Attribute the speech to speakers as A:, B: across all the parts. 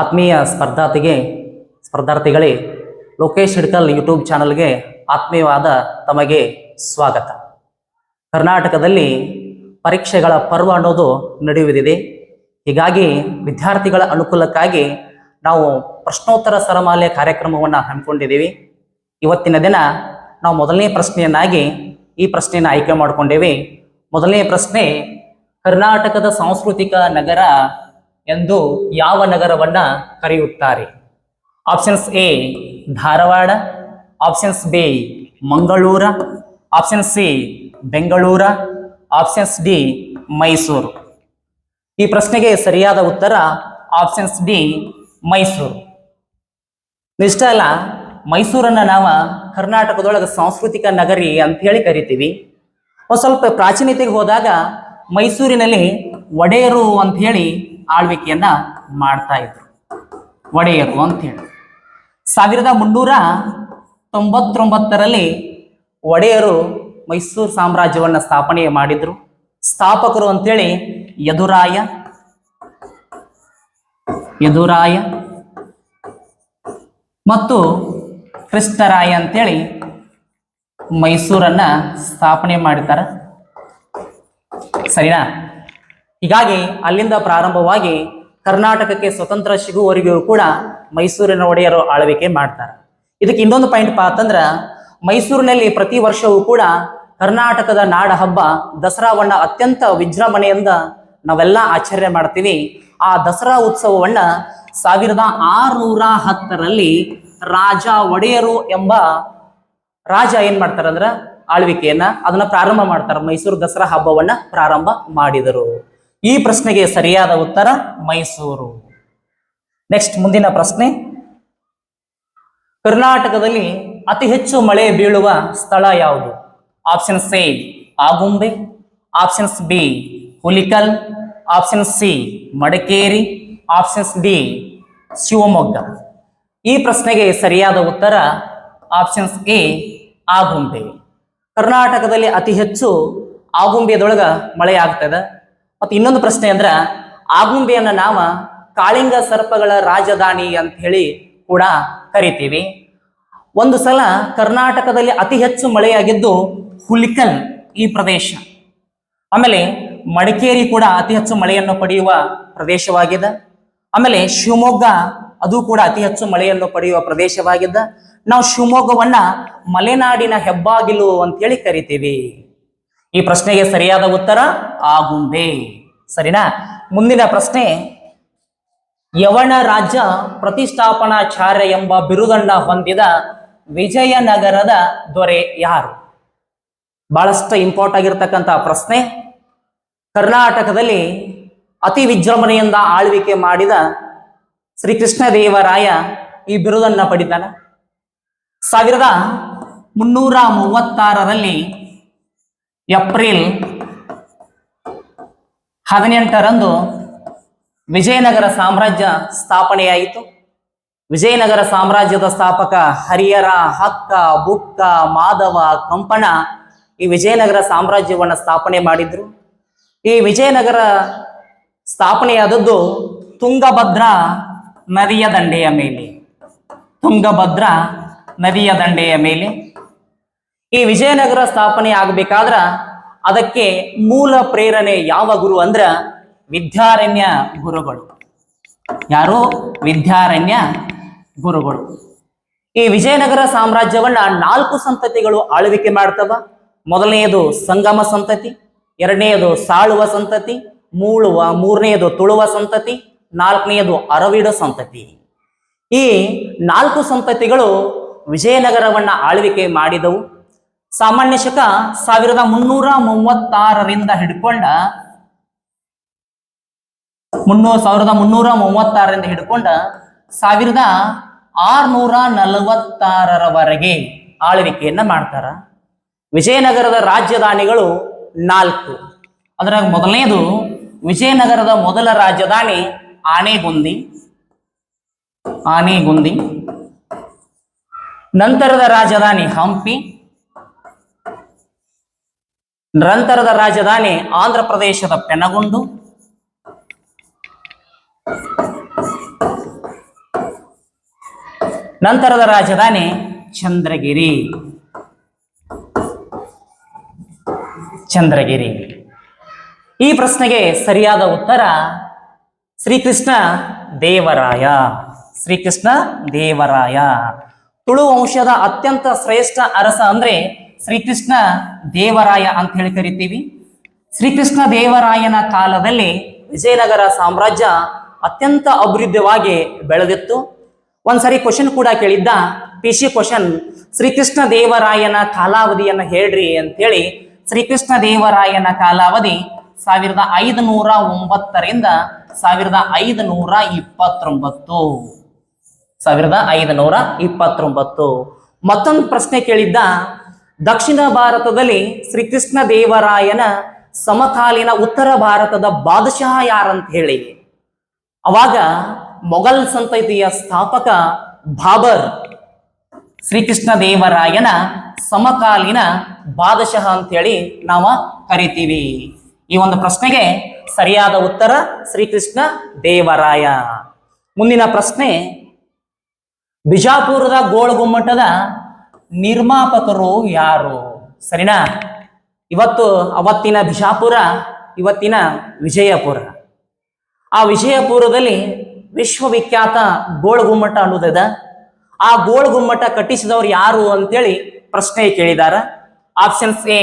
A: ಆತ್ಮೀಯ ಸ್ಪರ್ಧಾತಿಗೆ ಸ್ಪರ್ಧಾರ್ಥಿಗಳೇ, ಲೋಕೇಶ್ ಹಿಡ್ಕಲ್ ಯೂಟ್ಯೂಬ್ ಚಾನಲ್ಗೆ ಆತ್ಮೀಯವಾದ ತಮಗೆ ಸ್ವಾಗತ. ಕರ್ನಾಟಕದಲ್ಲಿ ಪರೀಕ್ಷೆಗಳ ಪರ್ವ ಅನ್ನೋದು ನಡೆಯುವುದಿದೆ ಹೀಗಾಗಿ ವಿದ್ಯಾರ್ಥಿಗಳ ಅನುಕೂಲಕ್ಕಾಗಿ ನಾವು ಪ್ರಶ್ನೋತ್ತರ ಸರಮಾಲೆ ಕಾರ್ಯಕ್ರಮವನ್ನು ಹಮ್ಮಿಕೊಂಡಿದ್ದೀವಿ. ಇವತ್ತಿನ ದಿನ ನಾವು ಮೊದಲನೇ ಪ್ರಶ್ನೆಯನ್ನಾಗಿ ಈ ಪ್ರಶ್ನೆಯನ್ನು ಆಯ್ಕೆ ಮಾಡಿಕೊಂಡೇವೆ. ಮೊದಲನೇ ಪ್ರಶ್ನೆ, ಕರ್ನಾಟಕದ ಸಾಂಸ್ಕೃತಿಕ ನಗರ ಎಂದು ಯಾವ ನಗರವನ್ನ ಕರೆಯುತ್ತಾರೆ? Options A Dharwad. Options B Mangaluru. Option C Bengaluru. Options D Mysuru. ಈ ಪ್ರಶ್ನೆಗೆ ಸರಿಯಾದ ಉತ್ತರ ಆಪ್ಷನ್ಸ್ ಡಿ ಮೈಸೂರು. ಇಷ್ಟ ಅಲ್ಲ, ಮೈಸೂರನ್ನ ನಾವು ಕರ್ನಾಟಕದೊಳಗೆ ಸಾಂಸ್ಕೃತಿಕ ನಗರಿ ಅಂತ ಹೇಳಿ ಕರಿತೀವಿ. ಒಂದು ಸ್ವಲ್ಪ ಪ್ರಾಚೀನತೆಗೆ ಹೋದಾಗ ಮೈಸೂರಿನಲ್ಲಿ ಒಡೆಯರು ಅಂತ ಹೇಳಿ ಆಳ್ವಿಕೆಯನ್ನ ಮಾಡ್ತಾ ಇದ್ರು. ಒಡೆಯರು ಅಂತ ಹೇಳಿ. ಸಾವಿರದ ಮುನ್ನೂರ ತೊಂಬತ್ತೊಂಬತ್ತರಲ್ಲಿ ಒಡೆಯರು ಮೈಸೂರು ಸಾಮ್ರಾಜ್ಯವನ್ನು ಸ್ಥಾಪನೆ ಮಾಡಿದ್ರು. ಸ್ಥಾಪಕರು ಅಂತೇಳಿ ಯದುರಾಯ ಯದುರಾಯ ಮತ್ತು ಕೃಷ್ಣರಾಯ ಅಂತೇಳಿ ಮೈಸೂರನ್ನ ಸ್ಥಾಪನೆ ಮಾಡಿದ್ದಾರೆ. ಸರಿನಾ? ಹೀಗಾಗಿ ಅಲ್ಲಿಂದ ಪ್ರಾರಂಭವಾಗಿ ಕರ್ನಾಟಕಕ್ಕೆ ಸ್ವತಂತ್ರ ಸಿಗುವವರೆಗೂ ಕೂಡ ಮೈಸೂರಿನ ಒಡೆಯರು ಆಳ್ವಿಕೆ ಮಾಡ್ತಾರೆ. ಇದಕ್ಕೆ ಇನ್ನೊಂದು ಪಾಯಿಂಟ್ ಪಾ ಅಂತಂದ್ರೆ ಮೈಸೂರಿನಲ್ಲಿ ಪ್ರತಿ ವರ್ಷವೂ ಕೂಡ ಕರ್ನಾಟಕದ ನಾಡ ಹಬ್ಬ ದಸರಾವನ್ನ ಅತ್ಯಂತ ವಿಜೃಂಭಣೆಯಿಂದ ನಾವೆಲ್ಲ ಆಚರಣೆ ಮಾಡ್ತೀವಿ. ಆ ದಸರಾ ಉತ್ಸವವನ್ನ ಸಾವಿರದ ಆರುನೂರ ಹತ್ತರಲ್ಲಿ ರಾಜ ಒಡೆಯರು ಎಂಬ ರಾಜ ಏನ್ ಮಾಡ್ತಾರಂದ್ರ ಆಳ್ವಿಕೆಯನ್ನ ಅದನ್ನ ಪ್ರಾರಂಭ ಮಾಡ್ತಾರೆ. ಮೈಸೂರು ದಸರಾ ಹಬ್ಬವನ್ನ ಪ್ರಾರಂಭ ಮಾಡಿದರು. ಈ ಪ್ರಶ್ನೆಗೆ ಸರಿಯಾದ ಉತ್ತರ ಮೈಸೂರು. ನೆಕ್ಸ್ಟ್ ಮುಂದಿನ ಪ್ರಶ್ನೆ. ಕರ್ನಾಟಕದಲ್ಲಿ ಅತಿ ಹೆಚ್ಚು ಮಳೆ ಬೀಳುವ ಸ್ಥಳ ಯಾವುದು? Options A Agumbe. Options B Hulikal. Option C Madikeri. Options D Shivamogga. ಈ ಪ್ರಶ್ನೆಗೆ ಸರಿಯಾದ ಉತ್ತರ ಆಪ್ಷನ್ಸ್ ಎ ಆಗುಂಬೆ. ಕರ್ನಾಟಕದಲ್ಲಿ ಅತಿ ಹೆಚ್ಚು ಆಗುಂಬೆದೊಳಗ ಮಳೆ ಆಗ್ತದ? ಮತ್ತು ಇನ್ನೊಂದು ಪ್ರಶ್ನೆ ಅಂದ್ರೆ, ಆಗುಂಬೆಯನ್ನ ನಾವು ಕಾಳಿಂಗ ಸರ್ಪಗಳ ರಾಜಧಾನಿ ಅಂತ ಹೇಳಿ ಕೂಡ ಕರಿತೀವಿ. ಒಂದು ಸಲ ಕರ್ನಾಟಕದಲ್ಲಿ ಅತಿ ಹೆಚ್ಚು ಮಳೆಯಾಗಿದ್ದು ಹುಲಿಕಲ್ ಈ ಪ್ರದೇಶ. ಆಮೇಲೆ ಮಡಿಕೇರಿ ಕೂಡ ಅತಿ ಹೆಚ್ಚು ಮಳೆಯನ್ನು ಪಡೆಯುವ ಪ್ರದೇಶವಾಗಿದೆ. ಆಮೇಲೆ ಶಿವಮೊಗ್ಗ ಅದು ಕೂಡ ಅತಿ ಹೆಚ್ಚು ಮಳೆಯನ್ನು ಪಡೆಯುವ ಪ್ರದೇಶವಾಗಿದ್ದ ನಾವು ಶಿವಮೊಗ್ಗವನ್ನ ಮಲೆನಾಡಿನ ಹೆಬ್ಬಾಗಿಲು ಅಂತೇಳಿ ಕರಿತೀವಿ. ಈ ಪ್ರಶ್ನೆಗೆ ಸರಿಯಾದ ಉತ್ತರ ಆಗುಂಬೆ ಸರಿನಾ? ಮುಂದಿನ ಪ್ರಶ್ನೆ, ಯವಣ ರಾಜ್ಯ ಪ್ರತಿಷ್ಠಾಪನಾಚಾರ್ಯ ಎಂಬ ಬಿರುದನ್ನ ಹೊಂದಿದ ವಿಜಯನಗರದ ದೊರೆ ಯಾರು? ಬಹಳಷ್ಟು ಇಂಪಾರ್ಟ್ ಆಗಿರ್ತಕ್ಕಂಥ ಪ್ರಶ್ನೆ. ಕರ್ನಾಟಕದಲ್ಲಿ ಅತಿ ವಿಜೃಂಭಣೆಯಿಂದ ಆಳ್ವಿಕೆ ಮಾಡಿದ ಶ್ರೀಕೃಷ್ಣ ದೇವರಾಯ ಈ ಬಿರುದನ್ನ ಪಡಿತಾನೆ. ಸಾವಿರದ ಮುನ್ನೂರ ಮೂವತ್ತಾರರಲ್ಲಿ ಏಪ್ರಿಲ್ ಹದಿನೆಂಟರಂದು ವಿಜಯನಗರ ಸಾಮ್ರಾಜ್ಯ ಸ್ಥಾಪನೆಯಾಯಿತು. ವಿಜಯನಗರ ಸಾಮ್ರಾಜ್ಯದ ಸ್ಥಾಪಕ ಹರಿಯರ ಹಕ್ಕ ಬುಕ್ಕ ಮಾಧವ, ಕಂಪಣ ಈ ವಿಜಯನಗರ ಸಾಮ್ರಾಜ್ಯವನ್ನು ಸ್ಥಾಪನೆ ಮಾಡಿದ್ರು. ಈ ವಿಜಯನಗರ ಸ್ಥಾಪನೆಯಾದದ್ದು ತುಂಗಭದ್ರಾ ನದಿಯ ದಂಡೆಯ ಮೇಲೆ. ತುಂಗಭದ್ರಾ ನದಿಯ ದಂಡೆಯ ಮೇಲೆ. ಈ ವಿಜಯನಗರ ಸ್ಥಾಪನೆ ಆಗಬೇಕಾದ್ರ ಅದಕ್ಕೆ ಮೂಲ ಪ್ರೇರಣೆ ಯಾವ ಗುರು ಅಂದ್ರ ವಿದ್ಯಾರಣ್ಯ ಗುರುಗಳು. ಯಾರು? ವಿದ್ಯಾರಣ್ಯ ಗುರುಗಳು. ಈ ವಿಜಯನಗರ ಸಾಮ್ರಾಜ್ಯವನ್ನ ನಾಲ್ಕು ಸಂತತಿಗಳು ಆಳ್ವಿಕೆ ಮಾಡ್ತವ. ಮೊದಲನೆಯದು ಸಂಗಮ ಸಂತತಿ ಎರಡನೆಯದು ಸಾಳುವ ಸಂತತಿ, ಮೂಳುವ ಮೂರನೆಯದು ತುಳುವ ಸಂತತಿ ನಾಲ್ಕನೆಯದು ಅರವಿಡ ಸಂತತಿ. ಈ ನಾಲ್ಕು ಸಂತತಿಗಳು ವಿಜಯನಗರವನ್ನ ಆಳ್ವಿಕೆ ಮಾಡಿದವು. ಸಾಮಾನ್ಯ ಶಕ ಸಾವಿರದ ಮುನ್ನೂರ ಮೂವತ್ತಾರರಿಂದ ಹಿಡ್ಕೊಂಡ ಮುನ್ನೂರ ಸಾವಿರದ ಮುನ್ನೂರ ಮೂವತ್ತಾರರಿಂದ ಹಿಡ್ಕೊಂಡ ಸಾವಿರದ ಆರ್ನೂರ ನಲವತ್ತಾರರವರೆಗೆ ಆಳ್ವಿಕೆಯನ್ನ ಮಾಡ್ತಾರ. ವಿಜಯನಗರದ ರಾಜಧಾನಿಗಳು ನಾಲ್ಕು. ಅದರ ಮೊದಲನೇದು ವಿಜಯನಗರದ ಮೊದಲ ರಾಜಧಾನಿ ಆನೆಗುಂದಿ. ಆನೆಗುಂದಿ. ನಂತರದ ರಾಜಧಾನಿ ಹಂಪಿ. ನಂತರದ ರಾಜಧಾನಿ ಆಂಧ್ರ ಪ್ರದೇಶದ ಪೆನಗುಂಡು. ನಂತರದ ರಾಜಧಾನಿ ಚಂದ್ರಗಿರಿ. ಚಂದ್ರಗಿರಿ. ಈ ಪ್ರಶ್ನೆಗೆ ಸರಿಯಾದ ಉತ್ತರ ಶ್ರೀಕೃಷ್ಣ ದೇವರಾಯ. ಶ್ರೀಕೃಷ್ಣ ದೇವರಾಯ. ತುಳು ವಂಶದ ಅತ್ಯಂತ ಶ್ರೇಷ್ಠ ಅರಸ ಅಂದ್ರೆ ಶ್ರೀಕೃಷ್ಣ ದೇವರಾಯ ಅಂತ ಹೇಳಿ ಕರಿತೀವಿ. ಶ್ರೀಕೃಷ್ಣ ದೇವರಾಯನ ಕಾಲದಲ್ಲಿ ವಿಜಯನಗರ ಸಾಮ್ರಾಜ್ಯ ಅತ್ಯಂತ ಅಭಿವೃದ್ಧವಾಗಿ ಬೆಳೆದಿತ್ತು. ಒಂದ್ಸರಿ ಕ್ವಶನ್ ಕೂಡ ಕೇಳಿದ್ದ ಪಿ ಸಿ ಕ್ವಶನ್ ಶ್ರೀಕೃಷ್ಣ ದೇವರಾಯನ ಕಾಲಾವಧಿಯನ್ನ ಹೇಳ್ರಿ ಅಂತೇಳಿ ಶ್ರೀಕೃಷ್ಣ ದೇವರಾಯನ ಕಾಲಾವಧಿ ಸಾವಿರದ ಐದುನೂರ ಒಂಬತ್ತರಿಂದ ಸಾವಿರದ ಐದುನೂರ ಇಪ್ಪತ್ತೊಂಬತ್ತು. ಸಾವಿರದ ಐದುನೂರ ಇಪ್ಪತ್ತೊಂಬತ್ತು. ಮತ್ತೊಂದು ಪ್ರಶ್ನೆ ಕೇಳಿದ್ದ ದಕ್ಷಿಣ ಭಾರತದಲ್ಲಿ ಶ್ರೀಕೃಷ್ಣ ದೇವರಾಯನ ಸಮಕಾಲೀನ ಉತ್ತರ ಭಾರತದ ಬಾದಶಾಹ ಯಾರಂತ ಹೇಳಿ. ಅವಾಗ ಮೊಘಲ್ ಸಂತತಿಯ ಸ್ಥಾಪಕ ಬಾಬರ್ ಶ್ರೀಕೃಷ್ಣ ದೇವರಾಯನ ಸಮಕಾಲೀನ ಬಾದಶಃ ಅಂತೇಳಿ ನಾವು ಕರಿತೀವಿ. ಈ ಒಂದು ಪ್ರಶ್ನೆಗೆ ಸರಿಯಾದ ಉತ್ತರ ಶ್ರೀಕೃಷ್ಣ ದೇವರಾಯ. ಮುಂದಿನ ಪ್ರಶ್ನೆ, ಬಿಜಾಪುರದ ಗೋಳಗುಮ್ಮಟದ ನಿರ್ಮಾಪಕರು ಯಾರು? ಸರಿನಾ? ಇವತ್ತು ಅವತ್ತಿನ ಬಿಜಾಪುರ, ಇವತ್ತಿನ ವಿಜಯಪುರ. ಆ ವಿಜಯಪುರದಲ್ಲಿ ವಿಶ್ವವಿಖ್ಯಾತ ಗೋಳಗುಮ್ಮಟ ಅನ್ನೋದಿದೆ ಆ ಗೋಳಗುಮ್ಮಟ ಕಟ್ಟಿಸಿದವರು ಯಾರು ಅಂತೇಳಿ ಪ್ರಶ್ನೆ ಕೇಳಿದಾರ. Options A,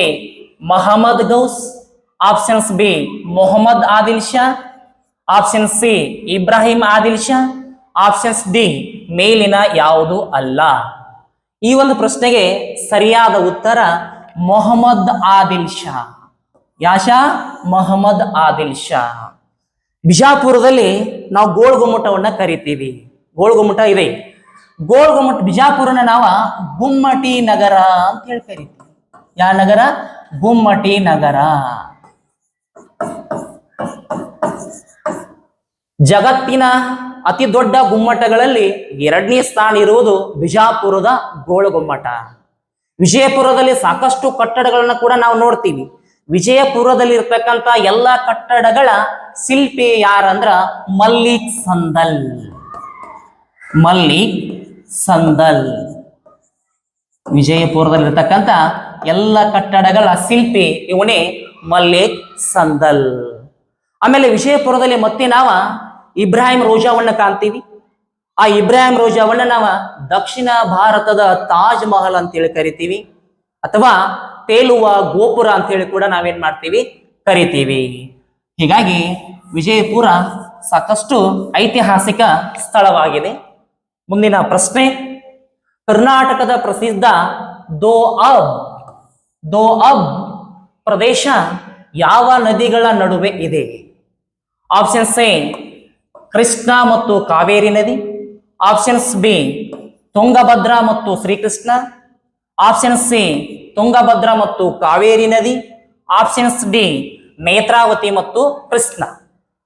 A: Mohammed Ghaus. Options B, Mohammed Adil Shah. Option C, Ibrahim Adil Shah. Options D, ಮೇಲಿನ ಯಾವುದು ಅಲ್ಲ. ಈ ಒಂದು ಪ್ರಶ್ನೆಗೆ ಸರಿಯಾದ ಉತ್ತರ ಮೊಹಮ್ಮದ್ ಆದಿಲ್ ಶಾ. ಯಾಶಾ ಮೊಹಮ್ಮದ್ ಆದಿಲ್ ಶಾ. ಬಿಜಾಪುರದಲ್ಲಿ ನಾವು ಗೋಳ್ಗುಮ್ಮಟವನ್ನ ಕರಿತೀವಿ. ಗೋಳ್ಗುಮ್ಮಟ ಇದೆ. ಗೋಳ್ಗುಮ್ಮಟ ಬಿಜಾಪುರನ ನಾವ ಗುಮ್ಮಟಿ ನಗರ ಅಂತ ಹೇಳಿ ಕರಿತೀವಿ. ಯಾವ ನಗರ? ಗುಮ್ಮಟಿ ನಗರ. ಜಗತ್ತಿನ ಅತಿ ದೊಡ್ಡ ಗುಮ್ಮಟಗಳಲ್ಲಿ ಎರಡನೇ ಸ್ಥಾನ ಇರುವುದು ಬಿಜಾಪುರದ ಗೋಳಗುಮ್ಮಟ ವಿಜಯಪುರದಲ್ಲಿ ಸಾಕಷ್ಟು ಕಟ್ಟಡಗಳನ್ನ ಕೂಡ ನಾವು ನೋಡ್ತೀವಿ. ವಿಜಯಪುರದಲ್ಲಿ ಇರ್ತಕ್ಕಂಥ ಎಲ್ಲ ಕಟ್ಟಡಗಳ ಶಿಲ್ಪಿ ಯಾರಂದ್ರ ಮಲ್ಲಿಕ್ ಸಂದಲ್. ಮಲ್ಲಿಕ್ ಸಂದಲ್. ವಿಜಯಪುರದಲ್ಲಿರ್ತಕ್ಕಂಥ ಎಲ್ಲ ಕಟ್ಟಡಗಳ ಶಿಲ್ಪಿ ಇವನೇ ಮಲ್ಲಿಕ್ ಸಂದಲ್. ಆಮೇಲೆ ವಿಜಯಪುರದಲ್ಲಿ ಮತ್ತೆ ನಾವ ಇಬ್ರಾಹಿಂ ರೋಜಾವನ್ನ ಕಾಣ್ತೀವಿ. ಆ ಇಬ್ರಾಹಿಂ ರೋಜಾವನ್ನ ನಾವು ದಕ್ಷಿಣ ಭಾರತದ ತಾಜ್ ಮಹಲ್ ಅಂತೇಳಿ ಕರಿತೀವಿ. ಅಥವಾ ತೇಲುವ ಗೋಪುರ ಅಂತೇಳಿ ಕೂಡ ನಾವೇನ್ ಮಾಡ್ತೀವಿ? ಕರಿತೀವಿ. ಹೀಗಾಗಿ ವಿಜಯಪುರ ಸಾಕಷ್ಟು ಐತಿಹಾಸಿಕ ಸ್ಥಳವಾಗಿದೆ. ಮುಂದಿನ ಪ್ರಶ್ನೆ, ಕರ್ನಾಟಕದ ಪ್ರಸಿದ್ಧ ದೋ ಅಬ್ ದೋ ಅಬ್ ಪ್ರದೇಶ ಯಾವ ನದಿಗಳ ನಡುವೆ ಇದೆ? ಆಪ್ಷನ್ಸ್ ಎ ಕೃಷ್ಣ ಮತ್ತು ಕಾವೇರಿ ನದಿ. ಆಪ್ಷನ್ಸ್ ಬಿ ತುಂಗಭದ್ರಾ ಮತ್ತು ಶ್ರೀಕೃಷ್ಣ. ಆಪ್ಷನ್ ಸಿ ತುಂಗಭದ್ರಾ ಮತ್ತು ಕಾವೇರಿ ನದಿ. ಆಪ್ಷನ್ಸ್ ಡಿ ನೇತ್ರಾವತಿ ಮತ್ತು ಕೃಷ್ಣ.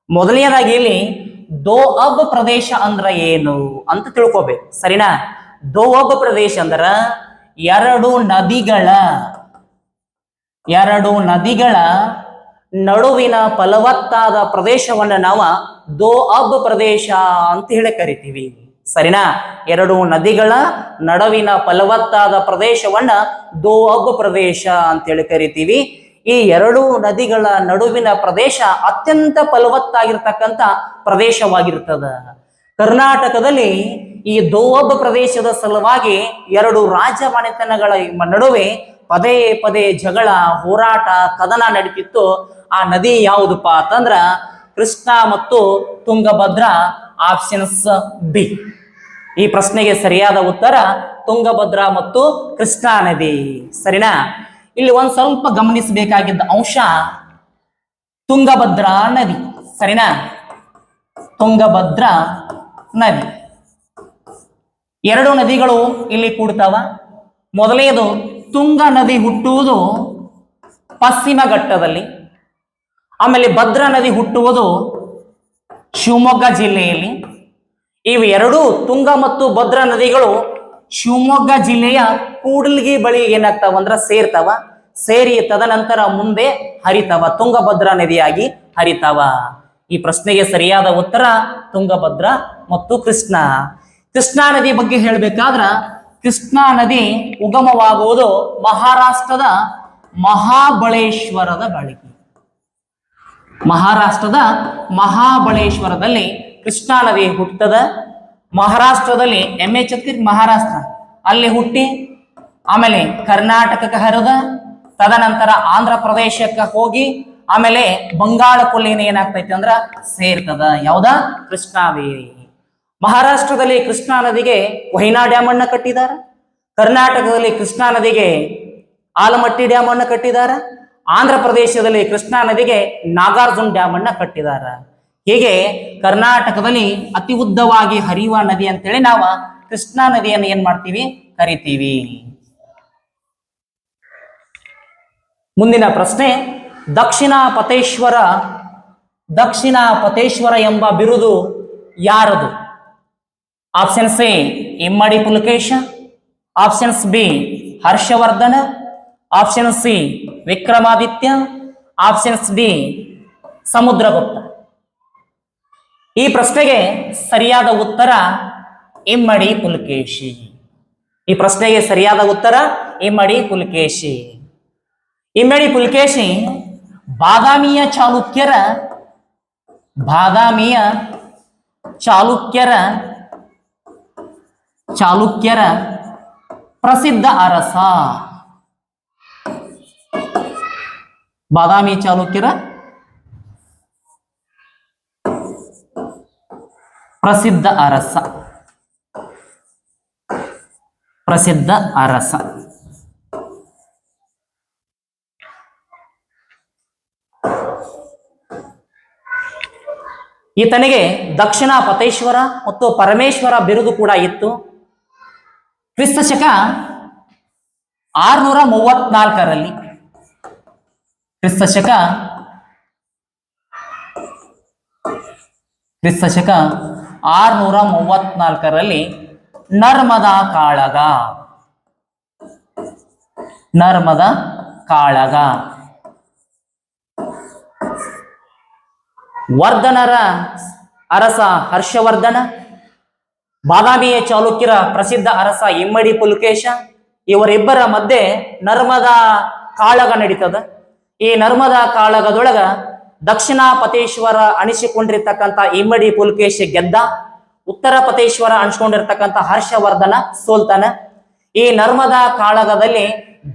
A: ಮೊದಲನೇದಾಗಿ ಇಲ್ಲಿ ದೋಅಬ್ ಪ್ರದೇಶ ಅಂದ್ರ ಏನು ಅಂತ ತಿಳ್ಕೊಬೇಕು. ಸರಿನಾ? ದೋಅಬ್ ಪ್ರದೇಶ ಅಂದ್ರ ಎರಡು ನದಿಗಳ ಎರಡು ನದಿಗಳ ನಡುವಿನ ಫಲವತ್ತಾದ ಪ್ರದೇಶವನ್ನ ನಾವು ದೋ ಅಬ್ ಪ್ರದೇಶ ಅಂತ ಹೇಳಿ ಕರಿತೀವಿ. ಸರಿನಾ? ಎರಡು ನದಿಗಳ ನಡುವಿನ ಫಲವತ್ತಾದ ಪ್ರದೇಶವನ್ನ ದೋ ಅಬ್ ಪ್ರದೇಶ ಅಂತ ಹೇಳಿ ಕರಿತೀವಿ. ಈ ಎರಡು ನದಿಗಳ ನಡುವಿನ ಪ್ರದೇಶ ಅತ್ಯಂತ ಫಲವತ್ತಾಗಿರ್ತಕ್ಕಂಥ ಪ್ರದೇಶವಾಗಿರ್ತದ. ಕರ್ನಾಟಕದಲ್ಲಿ ಈ ದೋವಬ್ ಪ್ರದೇಶದ ಸಲುವಾಗಿ ಎರಡು ರಾಜ ಮನೆತನಗಳ ನಡುವೆ ಪದೇ ಪದೇ ಜಗಳ, ಹೋರಾಟ, ಕದನ ನಡೀತಿತ್ತು. ಆ ನದಿ ಯಾವುದಪ್ಪ ಅಂತಂದ್ರ ಕೃಷ್ಣ ಮತ್ತು ತುಂಗಭದ್ರ ಆಪ್ಷನ್ಸ್ ಬಿ ಈ ಪ್ರಶ್ನೆಗೆ ಸರಿಯಾದ ಉತ್ತರ ತುಂಗಭದ್ರ ಮತ್ತು ಕೃಷ್ಣಾ ನದಿ. ಸರಿನಾ? ಇಲ್ಲಿ ಒಂದ್ ಸ್ವಲ್ಪ ಗಮನಿಸಬೇಕಾಗಿದ್ದ ಅಂಶ ತುಂಗಭದ್ರಾ ನದಿ. ಸರಿನಾ? ತುಂಗಭದ್ರ ನದಿ. ಎರಡು ನದಿಗಳು ಇಲ್ಲಿ ಕೂಡ್ತಾವ. ಮೊದಲನೆಯದು ತುಂಗ ನದಿ ಹುಟ್ಟುವುದು ಪಶ್ಚಿಮ ಘಟ್ಟದಲ್ಲಿ, ಆಮೇಲೆ ಭದ್ರಾ ನದಿ ಹುಟ್ಟುವುದು ಶಿವಮೊಗ್ಗ ಜಿಲ್ಲೆಯಲ್ಲಿ. ಇವು ಎರಡೂ ತುಂಗ ಮತ್ತು ಭದ್ರಾ ನದಿಗಳು ಶಿವಮೊಗ್ಗ ಜಿಲ್ಲೆಯ ಕೂಡಲ್ಗಿ ಬಳಿ ಏನಾಗ್ತಾವ ಅಂದ್ರೆ ಸೇರ್ತಾವ. ಸೇರಿ ತದನಂತರ ಮುಂದೆ ಹರಿತಾವ ತುಂಗಭದ್ರಾ ನದಿಯಾಗಿ ಹರಿತಾವ. ಈ ಪ್ರಶ್ನೆಗೆ ಸರಿಯಾದ ಉತ್ತರ ತುಂಗಭದ್ರಾ ಮತ್ತು ಕೃಷ್ಣ. ಕೃಷ್ಣಾ ನದಿ ಬಗ್ಗೆ ಹೇಳಬೇಕಾದ್ರ ಕೃಷ್ಣಾ ನದಿ ಉಗಮವಾಗುವುದು ಮಹಾರಾಷ್ಟ್ರದ ಮಹಾಬಳೇಶ್ವರದ ಬಳಿಗೆ. ಮಹಾರಾಷ್ಟ್ರದ ಮಹಾಬಳೇಶ್ವರದಲ್ಲಿ ಕೃಷ್ಣಾ ನದಿ ಹುಟ್ಟದ, ಮಹಾರಾಷ್ಟ್ರದಲ್ಲಿ ಎಂ ಎ ಛತ್ತೀರ್ ಮಹಾರಾಷ್ಟ್ರ. ಅಲ್ಲಿ ಹುಟ್ಟಿ, ಆಮೇಲೆ ಕರ್ನಾಟಕಕ್ಕೆ ಹರಿದ, ತದನಂತರ ಆಂಧ್ರ ಪ್ರದೇಶಕ್ಕೆ ಹೋಗಿ, ಆಮೇಲೆ ಬಂಗಾಳ ಕೊಲ್ಲಿನ ಏನಾಗ್ತೈತಿ ಅಂದ್ರ ಸೇರ್ತದ. ಯಾವ್ದ? ಕೃಷ್ಣಾವೇರಿ. ಮಹಾರಾಷ್ಟ್ರದಲ್ಲಿ ಕೃಷ್ಣಾ ನದಿಗೆ ಕೊಹಿನಾ ಡ್ಯಾಮ್ ಅನ್ನ ಕಟ್ಟಿದ್ದಾರೆ ಕರ್ನಾಟಕದಲ್ಲಿ ಕೃಷ್ಣಾ ನದಿಗೆ ಆಲಮಟ್ಟಿ ಡ್ಯಾಮ್ ಅನ್ನ ಕಟ್ಟಿದ್ದಾರೆ ಆಂಧ್ರ ಪ್ರದೇಶದಲ್ಲಿ ಕೃಷ್ಣಾ ನದಿಗೆ ನಾಗಾರ್ಜುನ್ ಡ್ಯಾಮ್ ಅನ್ನ ಕಟ್ಟಿದ್ದಾರೆ ಹೀಗೆ ಕರ್ನಾಟಕದಲ್ಲಿ ಅತಿ ಉದ್ದವಾಗಿ ಹರಿಯುವ ನದಿ ಅಂತೇಳಿ ನಾವು ಕೃಷ್ಣಾ ನದಿಯನ್ನು ಏನ್ ಮಾಡ್ತೀವಿ? ಕರಿತೀವಿ. ಮುಂದಿನ ಪ್ರಶ್ನೆ ದಕ್ಷಿಣ ಪತೇಶ್ವರ ದಕ್ಷಿಣ ಪತೇಶ್ವರ ಎಂಬ ಬಿರುದು ಯಾರದು? Options C Immadi Pulakeshi options B Harshavardhana option C Vikramaditya options D Samudragupta ಈ ಪ್ರಶ್ನೆಗೆ ಸರಿಯಾದ ಉತ್ತರ ಇಮ್ಮಡಿ ಪುಲಕೇಶಿ ಈ ಪ್ರಶ್ನೆಗೆ ಸರಿಯಾದ ಉತ್ತರ ಇಮ್ಮಡಿ ಪುಲಕೇಶಿ ಇಮ್ಮಡಿ ಪುಲಕೇಶಿ ಬಾದಾಮಿಯ ಚಾಲುಕ್ಯರ ಬಾದಾಮಿಯ ಚಾಲುಕ್ಯರ ಚಾಲುಕ್ಯರ ಪ್ರಸಿದ್ಧ ಅರಸ. ಬಾದಾಮಿ ಚಾಲುಕ್ಯರ ಪ್ರಸಿದ್ಧ ಅರಸ. ಪ್ರಸಿದ್ಧ ಅರಸ. ಈತನಿಗೆ ದಕ್ಷಿಣ ಪತೇಶ್ವರ ಮತ್ತು ಪರಮೇಶ್ವರ ಬಿರುದು ಕೂಡ ಇತ್ತು. ಕ್ರಿಸ್ತ ಶಕ ಆರ್ನೂರ ಮೂವತ್ನಾಲ್ಕರಲ್ಲಿ ಕ್ರಿಸ್ತ ಶಕ ಕ್ರಿಸ್ತ ಶಕ ಆರ್ನೂರ ಮೂವತ್ನಾಲ್ಕರಲ್ಲಿ ನರ್ಮದಾ ಕಾಳಗ. ನರ್ಮದ ಕಾಳಗ. ವರ್ಧನರ ಅರಸ ಹರ್ಷವರ್ಧನ ಬಾದಾಮಿಯ ಚಾಲುಕ್ಯರ ಪ್ರಸಿದ್ಧ ಅರಸ ಇಮ್ಮಡಿ ಪುಲಕೇಶ. ಇವರಿಬ್ಬರ ಮಧ್ಯೆ ನರ್ಮದಾ ಕಾಳಗ ನಡೀತದ. ಈ ನರ್ಮದಾ ಕಾಳಗದೊಳಗ ದಕ್ಷಿಣ ಪತೇಶ್ವರ ಅಣಿಸಿಕೊಂಡಿರ್ತಕ್ಕಂಥ ಇಮ್ಮಡಿ ಪುಲಕೇಶಿ ಗೆದ್ದ ಉತ್ತರ ಪತೇಶ್ವರ ಅಣಿಸ್ಕೊಂಡಿರ್ತಕ್ಕಂಥ ಹರ್ಷವರ್ಧನ ಸೋಲ್ತಾನ. ಈ ನರ್ಮದಾ ಕಾಳಗದಲ್ಲಿ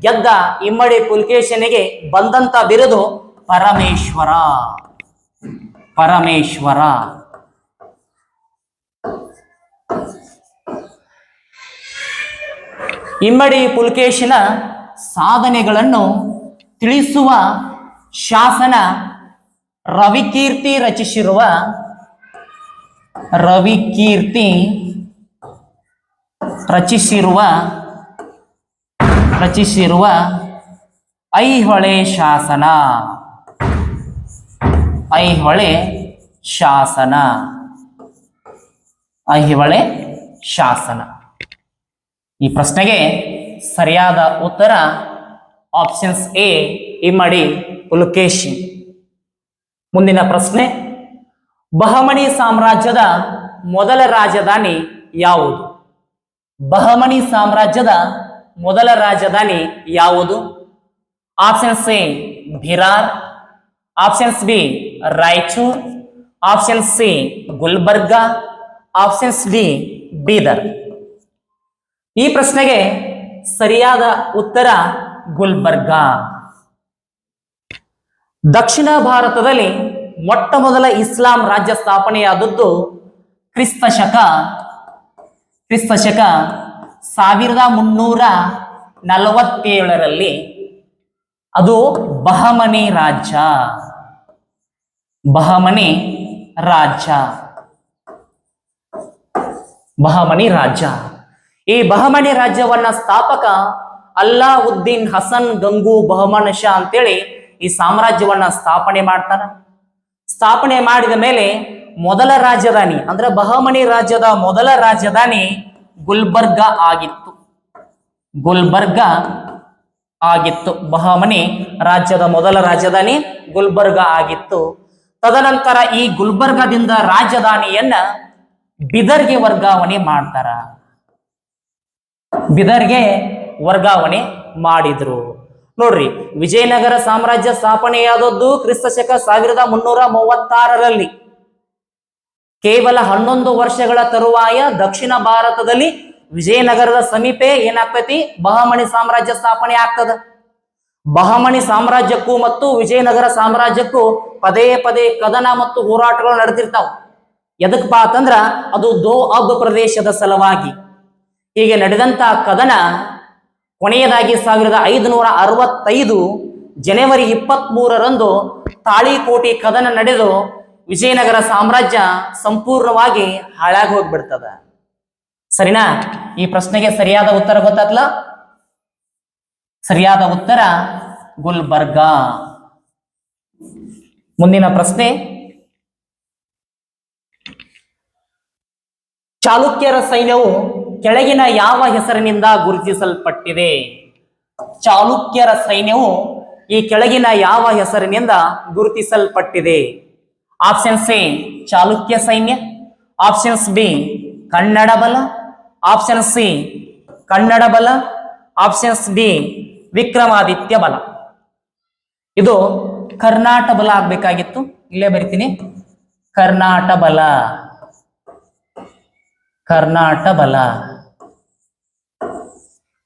A: ಗೆದ್ದ ಇಮ್ಮಡಿ ಪುಲಕೇಶನಿಗೆ ಬಂದಂತ ಬಿರುದು ಪರಮೇಶ್ವರ. ಪರಮೇಶ್ವರ. ಇಮ್ಮಡಿ ಪುಲ್ಕೇಶಿನ ಸಾಧನೆಗಳನ್ನು ತಿಳಿಸುವ ಶಾಸನ ರವಿಕೀರ್ತಿ ರಚಿಸಿರುವ ರವಿಕೀರ್ತಿ ರಚಿಸಿರುವ ರಚಿಸಿರುವ ಐಹೊಳೆ ಶಾಸನ. ಐಹೊಳೆ ಶಾಸನ. ಐಹೊಳೆ ಶಾಸನ. ಈ ಪ್ರಶ್ನೆಗೆ ಸರಿಯಾದ ಉತ್ತರ ಆಪ್ಷನ್ಸ್ ಎ ಇಮ್ಮಡಿ ಪುಲುಕೇಶಿ. ಮುಂದಿನ ಪ್ರಶ್ನೆ ಬಹಮಣಿ ಸಾಮ್ರಾಜ್ಯದ ಮೊದಲ ರಾಜಧಾನಿ ಯಾವುದು? ಬಹಮಣಿ ಸಾಮ್ರಾಜ್ಯದ ಮೊದಲ ರಾಜಧಾನಿ ಯಾವುದು? Options A Berar options B Raichur. Option C Gulbarga. Options D Bidar. ಈ ಪ್ರಶ್ನೆಗೆ ಸರಿಯಾದ ಉತ್ತರ ಗುಲ್ಬರ್ಗಾ. ದಕ್ಷಿಣ ಭಾರತದಲ್ಲಿ ಮೊಟ್ಟ ಮೊದಲ ಇಸ್ಲಾಂ ರಾಜ್ಯ ಸ್ಥಾಪನೆಯಾದದ್ದು ಕ್ರಿಸ್ತ ಶಕ ಕ್ರಿಸ್ತ ಶಕ ಸಾವಿರದ ಮುನ್ನೂರ ನಲವತ್ತೇಳರಲ್ಲಿ ಅದು ಬಹಮನಿ ರಾಜ್ಯ. ಬಹಮನಿ ರಾಜ್ಯ. ಬಹಮನಿ ರಾಜ್ಯ. ಈ ಬಹಮನಿ ರಾಜ್ಯವನ್ನ ಸ್ಥಾಪಕ ಅಲ್ಲಾವುದ್ದೀನ್ ಹಸನ್ ಗಂಗು ಬಹಮನ್ ಶಾ ಅಂತೇಳಿ ಈ ಸಾಮ್ರಾಜ್ಯವನ್ನ ಸ್ಥಾಪನೆ ಮಾಡ್ತಾನ ಸ್ಥಾಪನೆ ಮಾಡಿದ ಮೇಲೆ ಮೊದಲ ರಾಜಧಾನಿ, ಅಂದ್ರೆ ಬಹಮನಿ ರಾಜ್ಯದ ಮೊದಲ ರಾಜಧಾನಿ ಗುಲ್ಬರ್ಗ ಆಗಿತ್ತು. ಗುಲ್ಬರ್ಗ ಆಗಿತ್ತು. ಬಹಮನಿ ರಾಜ್ಯದ ಮೊದಲ ರಾಜಧಾನಿ ಗುಲ್ಬರ್ಗ ಆಗಿತ್ತು. ತದನಂತರ ಈ ಗುಲ್ಬರ್ಗದಿಂದ ರಾಜಧಾನಿಯನ್ನ ಬಿದರ್ಗೆ ವರ್ಗಾವಣೆ ಮಾಡ್ತಾರ. ಬಿದರ್ಗೆ ವರ್ಗಾವಣೆ ಮಾಡಿದ್ರು. ನೋಡ್ರಿ, ವಿಜಯನಗರ ಸಾಮ್ರಾಜ್ಯ ಸ್ಥಾಪನೆಯಾದದ್ದು ಕ್ರಿಸ್ತ ಶಕ ಸಾವಿರದ ಮುನ್ನೂರ ಮೂವತ್ತಾರರಲ್ಲಿ. ಕೇವಲ ಹನ್ನೊಂದು ವರ್ಷಗಳ ತರುವಾಯ ದಕ್ಷಿಣ ಭಾರತದಲ್ಲಿ ವಿಜಯನಗರದ ಸಮೀಪೆ ಏನಾಗ್ತೈತಿ? ಬಹಮಣಿ ಸಾಮ್ರಾಜ್ಯ ಸ್ಥಾಪನೆ ಆಗ್ತದ. ಬಹಮಣಿ ಸಾಮ್ರಾಜ್ಯಕ್ಕೂ ಮತ್ತು ವಿಜಯನಗರ ಸಾಮ್ರಾಜ್ಯಕ್ಕೂ ಪದೇ ಪದೇ ಕದನ ಮತ್ತು ಹೋರಾಟಗಳು ನಡೆದಿರ್ತಾವ. ಎದಕ್ಕಪ್ಪ ಅಂತಂದ್ರ ಅದು ದೋ ಅಬ್ ಪ್ರದೇಶದ ಸಲುವಾಗಿ. ಹೀಗೆ ನಡೆದಂತಹ ಕದನ ಕೊನೆಯದಾಗಿ ಸಾವಿರದ ಐದುನೂರ ಅರವತ್ತೈದು ಜನವರಿ ಇಪ್ಪತ್ತ್ ಮೂರರಂದು ತಾಳಿಕೋಟೆ ಕದನ ನಡೆದು ವಿಜಯನಗರ ಸಾಮ್ರಾಜ್ಯ ಸಂಪೂರ್ಣವಾಗಿ ಹಾಳಾಗಿ ಹೋಗ್ಬಿಡ್ತದ. ಸರಿನಾ? ಈ ಪ್ರಶ್ನೆಗೆ ಸರಿಯಾದ ಉತ್ತರ ಗೊತ್ತಾಗ್ಲ? ಸರಿಯಾದ ಉತ್ತರ ಗುಲ್ಬರ್ಗಾ. ಮುಂದಿನ ಪ್ರಶ್ನೆ. ಚಾಲುಕ್ಯರ ಸೈನ್ಯವು ಕೆಳಗಿನ ಯಾವ ಹೆಸರಿನಿಂದ ಗುರುತಿಸಲ್ಪಟ್ಟಿದೆ? ಚಾಲುಕ್ಯರ ಸೈನ್ಯವು ಈ ಕೆಳಗಿನ ಯಾವ ಹೆಸರಿನಿಂದ ಗುರುತಿಸಲ್ಪಟ್ಟಿದೆ? ಆಪ್ಷನ್ಸ್ ಸಿ, ಚಾಲುಕ್ಯ ಸೈನ್ಯ. ಆಪ್ಷನ್ಸ್ ಬಿ, ಕನ್ನಡ ಬಲ. ಆಪ್ಷನ್ ಸಿ, ಕನ್ನಡ ಬಲ. ಆಪ್ಷನ್ಸ್ ಡಿ, ವಿಕ್ರಮಾದಿತ್ಯ ಬಲ. ಇದು ಕರ್ನಾಟ ಬಲ ಆಗ್ಬೇಕಾಗಿತ್ತು. ಇಲ್ಲೇ ಬರಿತೀನಿ. ಕರ್ನಾಟ ಬಲ. ಕರ್ನಾಟ ಬಲ.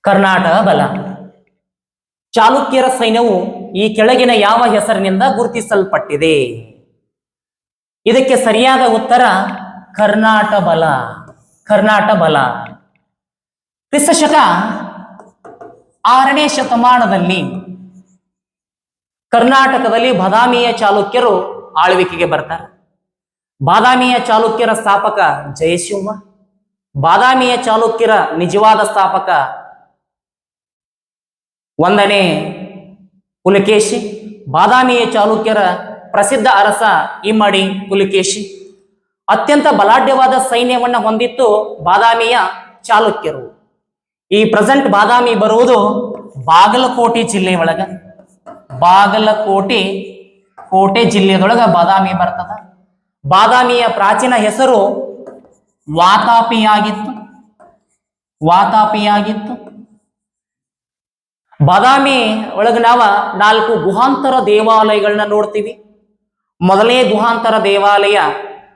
A: ಕರ್ನಾಟಕ ಬಲ. ಚಾಲುಕ್ಯರ ಸೈನ್ಯವು ಈ ಕೆಳಗಿನ ಯಾವ ಹೆಸರಿನಿಂದ ಗುರುತಿಸಲ್ಪಟ್ಟಿದೆ? ಇದಕ್ಕೆ ಸರಿಯಾದ ಉತ್ತರ ಕರ್ನಾಟ ಬಲ. ಕರ್ನಾಟ ಬಲ. ಕ್ರಿಸ್ತಶಕ ಆರನೇ ಶತಮಾನದಲ್ಲಿ ಕರ್ನಾಟಕದಲ್ಲಿ ಬಾದಾಮಿಯ ಚಾಲುಕ್ಯರು ಆಳ್ವಿಕೆಗೆ ಬರ್ತಾರೆ. ಬಾದಾಮಿಯ ಚಾಲುಕ್ಯರ ಸ್ಥಾಪಕ ಜಯಸಿಂಹ, ಬಾದಾಮಿಯ ಚಾಲುಕ್ಯರ ನಿಜವಾದ ಸ್ಥಾಪಕ ಒಂದನೇ ಪುಲಕೇಶಿ. ಬಾದಾಮಿಯ ಚಾಲುಕ್ಯರ ಪ್ರಸಿದ್ಧ ಅರಸ ಇಮ್ಮಡಿ ಪುಲಕೇಶಿ. ಅತ್ಯಂತ ಬಲಾಢ್ಯವಾದ ಸೈನ್ಯವನ್ನು ಹೊಂದಿತ್ತು ಬಾದಾಮಿಯ ಚಾಲುಕ್ಯರು. ಈ ಪ್ರೆಸೆಂಟ್ ಬಾದಾಮಿ ಬರುವುದು ಬಾಗಲಕೋಟೆ ಜಿಲ್ಲೆ ಒಳಗ. ಬಾಗಲಕೋಟೆ, ಕೋಟೆ ಜಿಲ್ಲೆಯದೊಳಗ ಬಾದಾಮಿ ಬರ್ತದ. ಬಾದಾಮಿಯ ಪ್ರಾಚೀನ ಹೆಸರು ವಾತಾಪಿಯಾಗಿತ್ತು ವಾತಾಪಿಯಾಗಿತ್ತು. ಬಾದಾಮಿ ಒಳಗೆ ನಾವು ನಾಲ್ಕು ಗುಹಾಂತರ ದೇವಾಲಯಗಳನ್ನ ನೋಡ್ತೀವಿ. ಮೊದಲನೇ ಗುಹಾಂತರ ದೇವಾಲಯ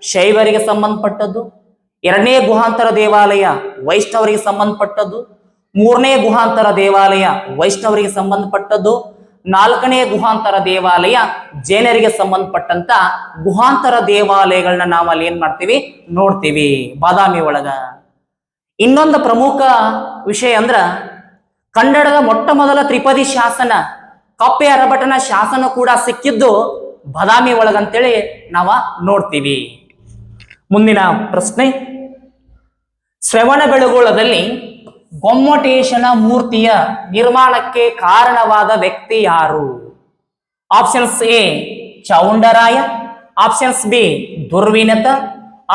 A: ಶೈವರಿಗೆ ಸಂಬಂಧಪಟ್ಟದ್ದು, ಎರಡನೇ ಗುಹಾಂತರ ದೇವಾಲಯ ವೈಷ್ಣವರಿಗೆ ಸಂಬಂಧಪಟ್ಟದ್ದು, ಮೂರನೇ ಗುಹಾಂತರ ದೇವಾಲಯ ವೈಷ್ಣವರಿಗೆ ಸಂಬಂಧಪಟ್ಟದ್ದು, ನಾಲ್ಕನೇ ಗುಹಾಂತರ ದೇವಾಲಯ ಜೈನರಿಗೆ ಸಂಬಂಧಪಟ್ಟಂತ ಗುಹಾಂತರ ದೇವಾಲಯಗಳನ್ನ ನಾವು ಅಲ್ಲಿ ಏನ್ ಮಾಡ್ತೀವಿ? ನೋಡ್ತೀವಿ ಬಾದಾಮಿ ಒಳಗ. ಇನ್ನೊಂದು ಪ್ರಮುಖ ವಿಷಯ ಅಂದ್ರ ಕನ್ನಡದ ಮೊಟ್ಟ ಮೊದಲ ತ್ರಿಪದಿ ಶಾಸನ, ಕಪ್ಪೆ ಅರಭಟನ ಶಾಸನ ಕೂಡ ಸಿಕ್ಕಿದ್ದು ಬದಾಮಿ ಒಳಗಂತೇಳಿ ನಾವ ನೋಡ್ತೀವಿ. ಮುಂದಿನ ಪ್ರಶ್ನೆ ಶ್ರವಣಬೆಳಗೊಳದಲ್ಲಿ ಗೊಮ್ಮಟೇಶನ ಮೂರ್ತಿಯ ನಿರ್ಮಾಣಕ್ಕೆ ಕಾರಣವಾದ ವ್ಯಕ್ತಿ ಯಾರು? Options A, Chaundaraya, options B, Durvinita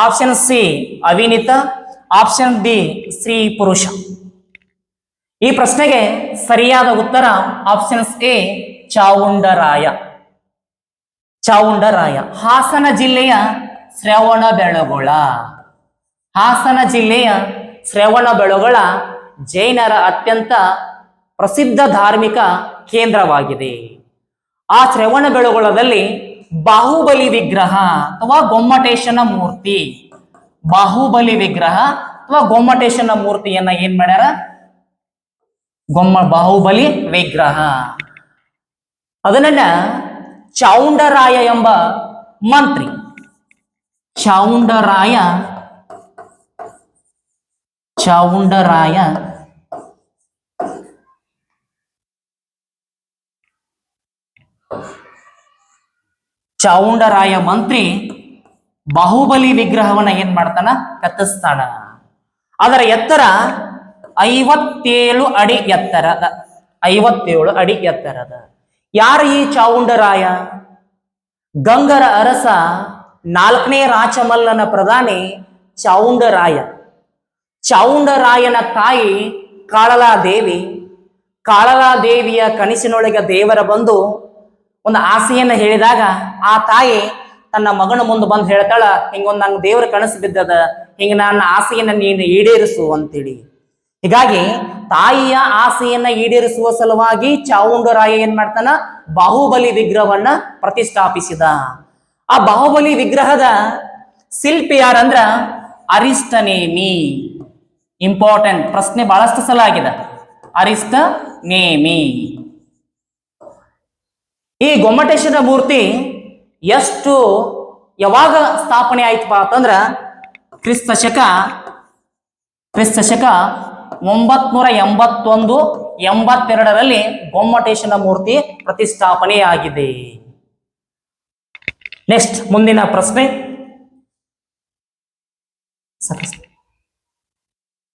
A: option C, Avinita option D Sripurusha ಈ ಪ್ರಶ್ನೆಗೆ ಸರಿಯಾದ ಉತ್ತರ ಆಪ್ಷನ್ಸ್ ಎ ಚಾವುಂಡರಾಯ. ಚಾವುಂಡರಾಯ. ಹಾಸನ ಜಿಲ್ಲೆಯ ಶ್ರವಣ ಬೆಳಗೊಳ. ಹಾಸನ ಜಿಲ್ಲೆಯ ಶ್ರವಣ ಬೆಳಗೊಳ ಜೈನರ ಅತ್ಯಂತ ಪ್ರಸಿದ್ಧ ಧಾರ್ಮಿಕ ಕೇಂದ್ರವಾಗಿದೆ. ಆ ಶ್ರವಣ ಬೆಳಗೊಳದಲ್ಲಿ ಬಾಹುಬಲಿ ವಿಗ್ರಹ ಅಥವಾ ಗೊಮ್ಮಟೇಶನ ಮೂರ್ತಿ. ಬಾಹುಬಲಿ ವಿಗ್ರಹ ಅಥವಾ ಗೊಮ್ಮಟೇಶನ ಮೂರ್ತಿಯನ್ನ ಏನ್ ಮಾಡ್ಯಾರ? ಗೊಮ್ಮ ಬಾಹುಬಲಿ ವಿಗ್ರಹ. ಅದನ್ನ ಚೌಂಡರಾಯ ಎಂಬ ಮಂತ್ರಿ. ಚೌಂಡರಾಯ ಚೌಂಡರಾಯ ಚೌಂಡರಾಯ ಮಂತ್ರಿ ಬಾಹುಬಲಿ ವಿಗ್ರಹವನ್ನ ಏನ್ ಮಾಡ್ತಾನ? ಕತ್ತಿಸ್ತಾನ ಅದರ ಎತ್ತರ ಐವತ್ತೇಳು ಅಡಿ ಎತ್ತರದ ಐವತ್ತೇಳು ಅಡಿ ಎತ್ತರದ. ಯಾರು ಈ ಚಾವುಂಡರಾಯ? ಗಂಗರ ಅರಸ, ನಾಲ್ಕನೇ ರಾಚಮಲ್ಲನ ಪ್ರಧಾನಿ ಚಾವುಂಡರಾಯ. ಚಾವುಂಡರಾಯನ ತಾಯಿ ಕಾಳಲಾದೇವಿ. ಕಾಳಲಾದೇವಿಯ ಕನಸಿನೊಳಗೆ ದೇವರ ಬಂದು ಒಂದು ಆಸೆಯನ್ನು ಹೇಳಿದಾಗ ಆ ತಾಯಿ ತನ್ನ ಮಗನ ಮುಂದೆ ಬಂದು ಹೇಳ್ತಾಳ, ಹಿಂಗೊಂದು ನಂಗೆ ದೇವರ ಕನಸು ಬಿದ್ದದ, ಹಿಂಗೆ ನನ್ನ ಆಸೆಯನ್ನ ನೀನು ಈಡೇರಿಸು ಅಂತೇಳಿ. ಹೀಗಾಗಿ ತಾಯಿಯ ಆಸೆಯನ್ನ ಈಡೇರಿಸುವ ಸಲುವಾಗಿ ಚಾವುಂಡರಾಯ ಏನ್ ಮಾಡ್ತಾನ? ಬಾಹುಬಲಿ ವಿಗ್ರಹವನ್ನ ಪ್ರತಿಷ್ಠಾಪಿಸಿದ. ಆ ಬಾಹುಬಲಿ ವಿಗ್ರಹದ ಶಿಲ್ಪಿ ಯಾರಂದ್ರ? ಅರಿಷ್ಟನೇಮಿ. ಇಂಪಾರ್ಟೆಂಟ್ ಪ್ರಶ್ನೆ ಬಹಳಷ್ಟು ಸಲ ಆಗಿದೆ. ಅರಿಷ್ಟ ನೇಮಿ ಈ ಗೊಮ್ಮಟೇಶ್ವರ ಮೂರ್ತಿ ಎಷ್ಟು ಯಾವಾಗ ಸ್ಥಾಪನೆ ಆಯ್ತಪ್ಪ ಅಂತಂದ್ರ ಕ್ರಿಸ್ತ ಶಕ ಕ್ರಿಸ್ತ ಒಂಬತ್ನೂರ ಎಂಬತ್ತೊಂದು ಎಂಬತ್ತೆರಡರಲ್ಲಿ ಗೊಮ್ಮಟೇಶನ ಮೂರ್ತಿ ಪ್ರತಿಷ್ಠಾಪನೆಯಾಗಿದೆ ನೆಕ್ಸ್ಟ್ ಮುಂದಿನ ಪ್ರಶ್ನೆ.